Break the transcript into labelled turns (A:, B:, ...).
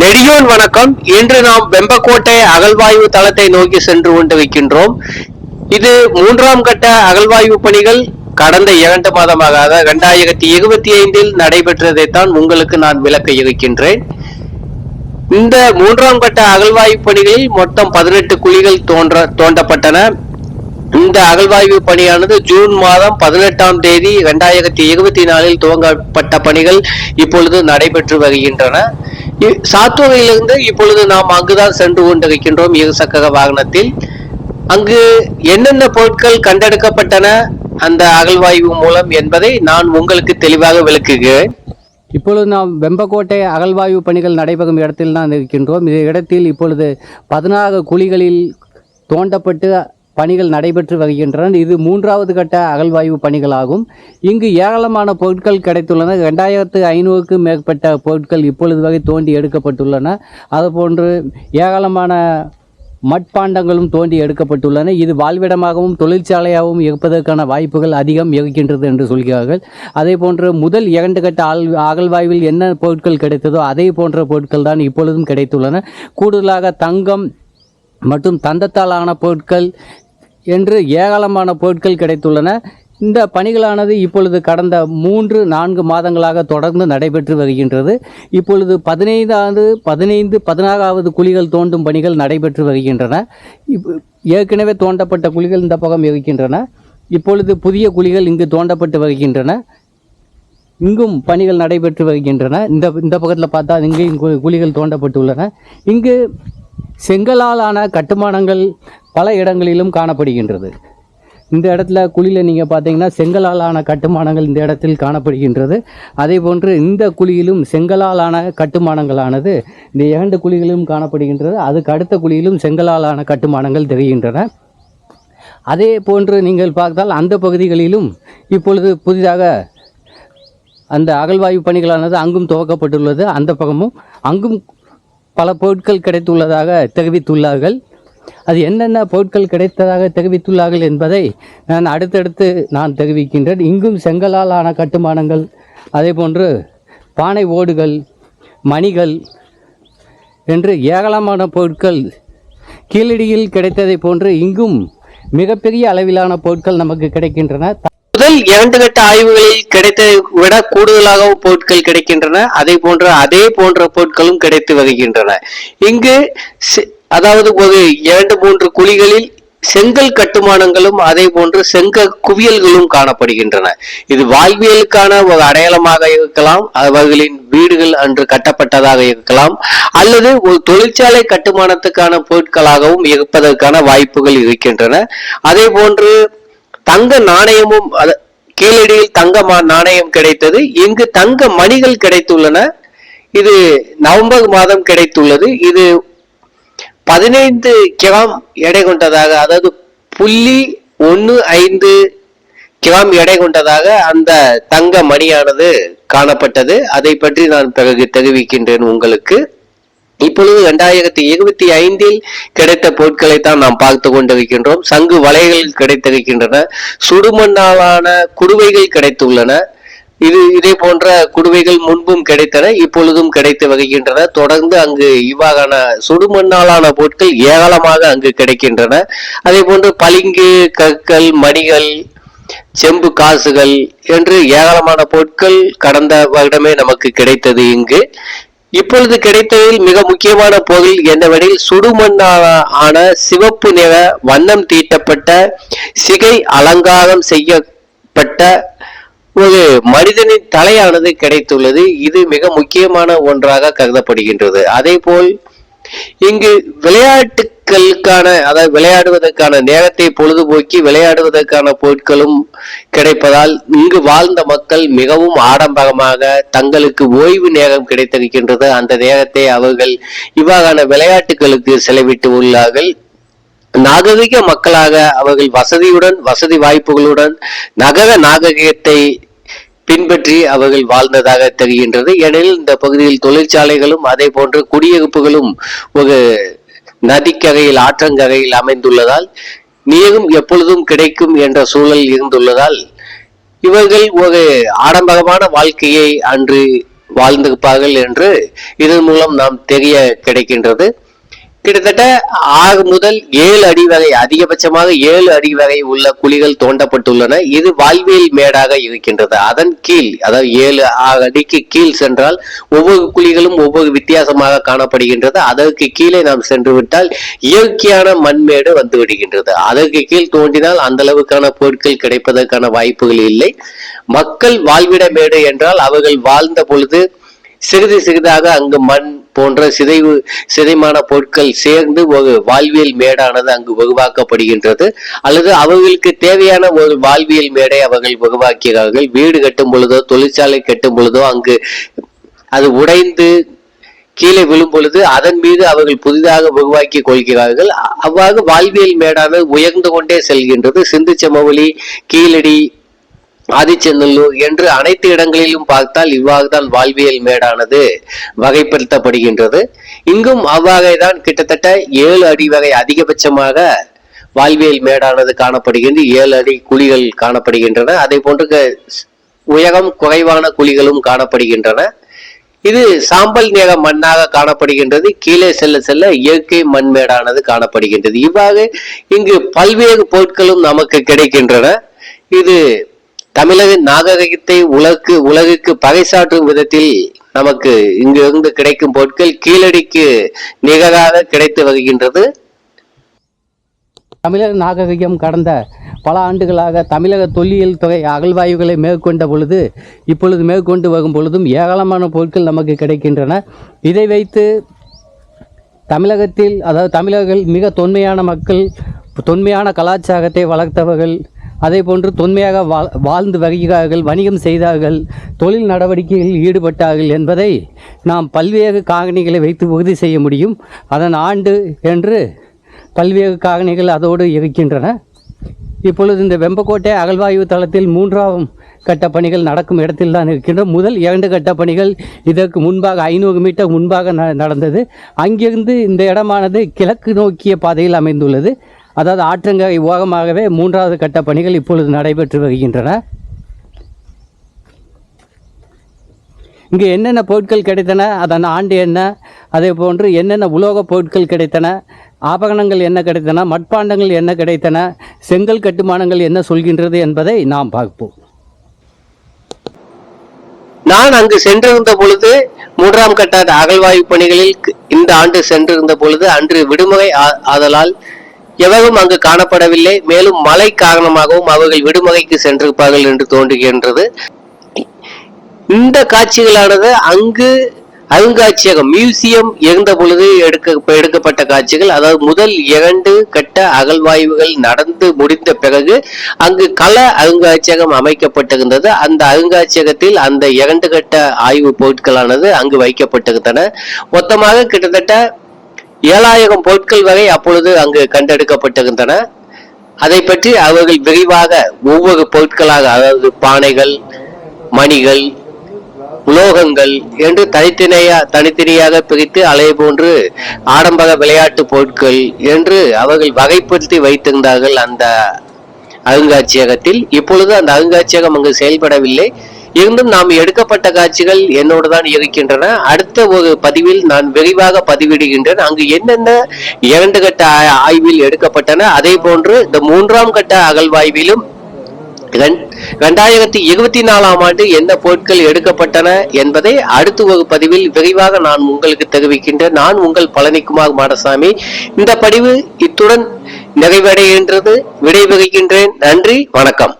A: நெடியோன் வணக்கம். இன்று நாம் வெம்பக்கோட்டை அகழ்வாய்வு தளத்தை நோக்கி சென்று கொண்டு வைக்கின்றோம். இது மூன்றாம் கட்ட அகழ்வாய்வு பணிகள் கடந்த இரண்டு மாதமாக அதாவது இரண்டாயிரத்தி இருபத்தி ஐந்தில் நடைபெற்றதைத்தான் உங்களுக்கு நான் விளக்க இருக்கின்றேன். இந்த மூன்றாம் கட்ட அகழ்வாய்வு பணிகளில் மொத்தம் பதினெட்டு குழிகள் தோன்ற தோண்டப்பட்டன. இந்த அகழ்வாய்வு பணியானது ஜூன் மாதம் பதினெட்டாம் தேதி இரண்டாயிரத்தி இருபத்தி நாலில் துவங்கப்பட்ட பணிகள் இப்பொழுது நடைபெற்று வருகின்றன. சாத்தூரிலிருந்து இப்பொழுது நாம் அங்குதான் சென்று கொண்டிருக்கின்றோம் இருசக்கர வாகனத்தில். அங்கு என்னென்ன பொருட்கள் கண்டெடுக்கப்பட்டன அந்த அகழ்வாய்வு மூலம் என்பதை நான் உங்களுக்கு தெளிவாக விளக்குகிறேன்.
B: இப்பொழுது நாம் வெம்பக்கோட்டை அகழ்வாய்வு பணிகள் நடைபெறும் இடத்தில் தான் இருக்கின்றோம். இந்த இடத்தில் இப்பொழுது பதினாறு குழிகளில் தோண்டப்பட்டு பணிகள் நடைபெற்று வருகின்றன. இது மூன்றாவது கட்ட அகழ்வாய்வு பணிகளாகும். இங்கு ஏராளமான பொருட்கள் கிடைத்துள்ளன. ரெண்டாயிரத்து ஐநூறுக்கும் மேற்பட்ட பொருட்கள் இப்பொழுது வரை தோண்டி எடுக்கப்பட்டுள்ளன. அதுபோன்று ஏராளமான மட்பாண்டங்களும் தோண்டி எடுக்கப்பட்டுள்ளன. இது வாழ்விடமாகவும் தொழிற்சாலையாகவும் இருப்பதற்கான வாய்ப்புகள் அதிகம் இருக்கின்றது என்று சொல்கிறார்கள். அதே போன்று முதல் இரண்டு கட்ட ஆள் அகழ்வாய்வில் என்ன பொருட்கள் கிடைத்ததோ அதே போன்ற பொருட்கள் தான் இப்பொழுதும் கிடைத்துள்ளன. கூடுதலாக தங்கம் மற்றும் தந்தத்தால் ஆன பொருட்கள் என்று ஏராளமான பொருட்கள் கிடைத்துள்ளன. இந்த பணிகளானது இப்பொழுது கடந்த மூன்று நான்கு மாதங்களாக தொடர்ந்து நடைபெற்று வருகின்றது. இப்பொழுது பதினைந்தாவது பதினைந்து பதினாறாவது குழிகள் தோண்டும் பணிகள் நடைபெற்று வருகின்றன. இப் ஏற்கனவே தோண்டப்பட்ட குழிகள் இந்த பக்கம் இருக்கின்றன. இப்பொழுது புதிய குழிகள் இங்கு தோண்டப்பட்டு வருகின்றன. இங்கும் பணிகள் நடைபெற்று வருகின்றன. இந்த இந்த பக்கத்தில் பார்த்தா இங்கே குழிகள் தோண்டப்பட்டுள்ளன. இங்கு செங்கலாலான கட்டுமானங்கள் பல இடங்களிலும் காணப்படுகின்றது. இந்த இடத்துல குழியில் நீங்கள் பார்த்தீங்கன்னா செங்கலால் ஆன கட்டுமானங்கள் இந்த இடத்தில் காணப்படுகின்றது. அதே போன்று இந்த குழியிலும் செங்கலாலான கட்டுமானங்களானது இந்த இரண்டு குழிகளிலும் காணப்படுகின்றது. அதுக்கு அடுத்த குழியிலும் செங்கலாலான கட்டுமானங்கள் தெரிகின்றன. அதே போன்று நீங்கள் பார்த்தால் அந்த பகுதிகளிலும் இப்பொழுது புதிதாக அந்த அகழ்வாய்வு பணிகளானது அங்கும் துவக்கப்பட்டுள்ளது. அந்த பக்கமும் அங்கும் பல பொருட்கள் கிடைத்துள்ளதாக தெரிவித்துள்ளார்கள். அது என்னென்ன பொருட்கள் கிடைத்ததாக தெரிவித்துள்ளார்கள் என்பதை நான் அடுத்தடுத்து நான் தெரிவிக்கின்றேன். இங்கும் செங்கலால் ஆன கட்டுமானங்கள் அதே போன்று பானை ஓடுகள் மணிகள் என்று ஏராளமான பொருட்கள் கீழடியில் கிடைத்ததை போன்று இங்கும் மிகப்பெரிய அளவிலான பொருட்கள் நமக்கு கிடைக்கின்றன.
A: முதல் இரண்டு கட்ட ஆய்வுகளில் கிடைத்ததை விட கூடுதலாகவும் பொருட்கள் கிடைக்கின்றன. அதே போன்ற அதே போன்ற பொருட்களும் கிடைத்து வருகின்றன. இங்கு செ- அதாவது ஒரு இரண்டு மூன்று குழிகளில் செங்கல் கட்டுமானங்களும் அதே போன்று செங்க குவியல்களும் காணப்படுகின்றன. இது வாழ்வியலுக்கான ஒரு அடையாளமாக இருக்கலாம். அவர்களின் வீடுகள் அன்று கட்டப்பட்டதாக இருக்கலாம். அல்லது ஒரு தொழிற்சாலை கட்டுமானத்துக்கான பொருட்களாகவும் இருப்பதற்கான வாய்ப்புகள் இருக்கின்றன. அதே போன்று தங்க நாணயமும் கீழடியில் தங்க மா- நாணயம் கிடைத்தது. இங்கு தங்க மணிகள் கிடைத்துள்ளன. இது நவம்பர் மாதம் கிடைத்துள்ளது. இது பதினைந்து கிராம் எடை கொண்டதாக அதாவது புள்ளி ஒன்று ஐந்து கிராம் எடை கொண்டதாக அந்த தங்க மணியானது காணப்பட்டது. அதை பற்றி நான் பிறகு தெரிவிக்கின்றேன் உங்களுக்கு. இப்பொழுது இரண்டாயிரத்தி இருபத்தி ஐந்தில் கிடைத்த பொருட்களை தான் நாம் பார்த்து கொண்டிருக்கின்றோம். சங்கு வலைகள் கிடைத்திருக்கின்றன. சுடுமண்ணாலான குடுவைகள் கிடைத்துள்ளன. இது இதே போன்ற குடுவைகள் முன்பும் கிடைத்தன இப்பொழுதும் கிடைத்து வருகின்றன. தொடர்ந்து அங்கு இவ்வாறான சுடுமண்ணாலான பொருட்கள் ஏராளமாக அங்கு கிடைக்கின்றன. அதே போன்று பளிங்கு கற்கள் மணிகள் செம்பு காசுகள் என்று ஏராளமான பொருட்கள் கடந்த வருடமே நமக்கு கிடைத்தது இங்கு. இப்பொழுது கிடைத்ததில் மிக முக்கியமான பொருள் என்னவெனில் சுடுமண்ணான ஆன சிவப்பு நிற வண்ணம் தீட்டப்பட்ட சிகை அலங்காரம் செய்யப்பட்ட ஒரு மனிதனின் தலையானது கிடைத்துள்ளது. இது மிக முக்கியமான ஒன்றாக கருதப்படுகின்றது. அதே போல் இங்கு பொருட்களுக்கான அதாவது விளையாடுவதற்கான நேரத்தை பொழுதுபோக்கி விளையாடுவதற்கான பொருட்களும் கிடைப்பதால் இங்கு வாழ்ந்த மக்கள் மிகவும் ஆடம்பரமாக தங்களுக்கு ஓய்வு நேரம் கிடைத்திருக்கின்றது. அந்த நேரத்தை அவர்கள் இவ்வாறான விளையாட்டுகளுக்கு செலவிட்டு உள்ளார்கள். நாகரிக மக்களாக அவர்கள் வசதியுடன் வசதி வாய்ப்புகளுடன் நகர நாகரிகத்தை பின்பற்றி அவர்கள் வாழ்ந்ததாக தெரிகின்றது. ஏனெனில் இந்த பகுதியில் தொழிற்சாலைகளும் அதே போன்று குடியிருப்புகளும் ஒரு நதிக்கரையில் ஆற்றங்கரையில் அமைந்துள்ளதால் நீரும் எப்பொழுதும் கிடைக்கும் என்ற சூழல் இருந்துள்ளதால் இவர்கள் ஒரு ஆடம்பரமான வாழ்க்கையை அன்று வாழ்ந்திருப்பார்கள் என்று இதன் மூலம் நாம் தெரிய கிடைக்கின்றது. கிட்டத்தட்ட ஆறு முதல் ஏழு அடி வகை அதிகபட்சமாக ஏழு அடி வகை உள்ள குழிகள் தோண்டப்பட்டுள்ளன. இது வாழ்வியல் மேடாக இருக்கின்றது. அதன் கீழ் அதாவது ஏழு ஆறு அடிக்கு கீழ் சென்றால் ஒவ்வொரு குழிகளும் ஒவ்வொரு வித்தியாசமாக காணப்படுகின்றது. அதற்கு கீழே நாம் சென்று விட்டால் இயற்கையான மண்மேடு வந்து விடுகின்றது அதற்கு கீழ் தோண்டினால் அந்த அளவுக்கான பொருட்கள் கிடைப்பதற்கான வாய்ப்புகள் இல்லை. மக்கள் வாழ்விட மேடு என்றால் அவர்கள் வாழ்ந்த பொழுது சிறிது சிறிதாக அங்கு மண் போன்ற சிதைவு சிதைமான பொருட்கள் சேர்ந்து ஒரு வாழ்வியல் மேடானது அங்கு உருவாக்கப்படுகின்றது. அல்லது அவர்களுக்கு தேவையான ஒரு வாழ்வியல் மேடை அவர்கள் உருவாக்கிறார்கள் வீடு கட்டும் பொழுதோ தொழிற்சாலை கட்டும் பொழுதோ அங்கு அது உடைந்து கீழே விழும் பொழுது அதன் மீது அவர்கள் புதிதாக உருவாக்கி கொள்கிறார்கள். அவ்வாறு வாழ்வியல் மேடானது உயர்ந்து கொண்டே செல்கின்றது. சிந்து சமவெளி கீழடி ஆதிச்சநல்லூர் என்று அனைத்து இடங்களிலும் பார்த்தால் இவ்வாறுதான் வாழ்வியல் மேடானது வகைப்படுத்தப்படுகின்றது. இங்கும் அவ்வாறே தான் கிட்டத்தட்ட ஏழு அடி வரை அதிகபட்சமாக வாழ்வியல் மேடானது காணப்படுகின்றது. ஏழு அடி குழிகள் காணப்படுகின்றன. அதே போன்று உயரம் குறைவான குழிகளும் காணப்படுகின்றன. இது சாம்பல் நிற மண்ணாக காணப்படுகின்றது. கீழே செல்ல செல்ல இயற்கை மண்மேடானது காணப்படுகின்றது. இவ்வாறு இங்கு பல்வேறு பொருட்களும் நமக்கு கிடைக்கின்றன. இது தமிழக நாகரிகத்தை உலகு உலகுக்கு பறைசாற்றும் விதத்தில் நமக்கு இங்கிருந்து கிடைக்கும் பொருட்கள் கீழடிக்கு நிகராக கிடைத்து வருகின்றது.
B: தமிழக நாகரிகம் கடந்த பல ஆண்டுகளாக தமிழக தொல்லியல் துறை அகழ்வாய்வுகளை மேற்கொண்ட பொழுது இப்பொழுது மேற்கொண்டு வரும் பொழுதும் ஏராளமான பொருட்கள் நமக்கு கிடைக்கின்றன. இதை வைத்து தமிழகத்தில் அதாவது தமிழர்கள் மிக தொன்மையான மக்கள் தொன்மையான கலாச்சாரத்தை வளர்த்தவர்கள் அதே போன்று தொன்மையாக வாழ் வாழ்ந்து வருகிறார்கள் வணிகம் செய்தார்கள் தொழில் நடவடிக்கைகளில் ஈடுபட்டார்கள் என்பதை நாம் பல்வேறு காரணிகளை வைத்து உறுதி செய்ய முடியும். அதன் ஆண்டு என்று பல்வேறு காரணிகள் அதோடு இருக்கின்றன. இப்பொழுது இந்த வெம்பக்கோட்டை அகழ்வாய்வு தளத்தில் மூன்றாம் கட்ட பணிகள் நடக்கும் இடத்தில் தான் இருக்கின்றோம் முதல் இரண்டு கட்ட பணிகள் இதற்கு முன்பாக ஐநூறு மீட்டர் முன்பாக ந- நடந்தது. அங்கிருந்து இந்த இடமானது கிழக்கு நோக்கிய பாதையில் அமைந்துள்ளது. அதாவது ஆற்றங்கரை ஓரமாகவே மூன்றாவது கட்ட பணிகள் இப்பொழுது நடைபெற்று வருகின்றன. இங்கே என்னென்ன பொருட்கள் கிடைத்தன அதன் ஆண்டு என்ன அதே போன்று என்னென்ன உலோகப் பொருட்கள் கிடைத்தன ஆபரணங்கள் என்ன கிடைத்தன மட்பாண்டங்கள் என்ன கிடைத்தன செங்கல் கட்டுமானங்கள் என்ன சொல்கின்றது என்பதை நாம் பார்ப்போம்.
A: நான் அங்கு சென்றிருந்த பொழுது மூன்றாம் கட்ட அகழ்வாய்வு பணிகளில் இந்த ஆண்டு சென்றிருந்த பொழுது அன்று விடுமுறை ஆதலால் எவரும் அங்கு காணப்படவில்லை. மேலும் மழை காரணமாகவும் அவர்கள் விடுமுறைக்கு சென்றிருப்பார்கள் என்று தோன்றுகின்றது. இந்த காட்சிகளானது அங்கு அருங்காட்சியகம் மியூசியம் இருந்த பொழுது எடுக்க எடுக்கப்பட்ட காட்சிகள். அதாவது முதல் இரண்டு கட்ட அகழ்வாய்வுகள் நடந்து முடிந்த பிறகு அங்கு கல அருங்காட்சியகம் அமைக்கப்பட்டிருந்தது. அந்த அருங்காட்சியகத்தில் அந்த இரண்டு கட்ட ஆய்வு பொருட்களானது அங்கு வைக்கப்பட்டிருந்தன. மொத்தமாக கிட்டத்தட்ட ஏழாயிரம் பொருட்கள் வரை அப்பொழுது அங்கு கண்டெடுக்கப்பட்டிருந்தன. அதை பற்றி அவர்கள் விரிவாக ஒவ்வொரு பொருட்களாக அதாவது பானைகள் மணிகள் உலோகங்கள் என்று தனித்தனியா தனித்தனியாக பிரித்து அலை போன்று ஆடம்பர விளையாட்டு பொருட்கள் என்று அவர்கள் வகைப்படுத்தி வைத்திருந்தார்கள் அந்த அருங்காட்சியகத்தில். இப்பொழுது அந்த அருங்காட்சியகம் அங்கு செயல்படவில்லை. இருந்தும் நாம் எடுக்கப்பட்ட காட்சிகள் என்னோடு தான் இருக்கின்றன. அடுத்த ஒரு பதிவில் நான் விரிவாக பதிவிடுகின்றேன். அங்கு என்னென்ன இரண்டு கட்ட ஆ- ஆய்வில் எடுக்கப்பட்டன அதே போன்று இந்த மூன்றாம் கட்ட அகழ்வாய்விலும் ரெண்- ரெண்டாயிரத்தி இருபத்தி நாலாம் ஆண்டு என்ன பொருட்கள் எடுக்கப்பட்டன என்பதை அடுத்த ஒரு பதிவில் விரிவாக நான் உங்களுக்கு தெரிவிக்கின்றேன். நான் உங்கள் பழனிக்குமார் மாடசாமி. இந்த பதிவு இத்துடன் நிறைவடைகின்றது. விடைபெறுகின்றேன். நன்றி. வணக்கம்.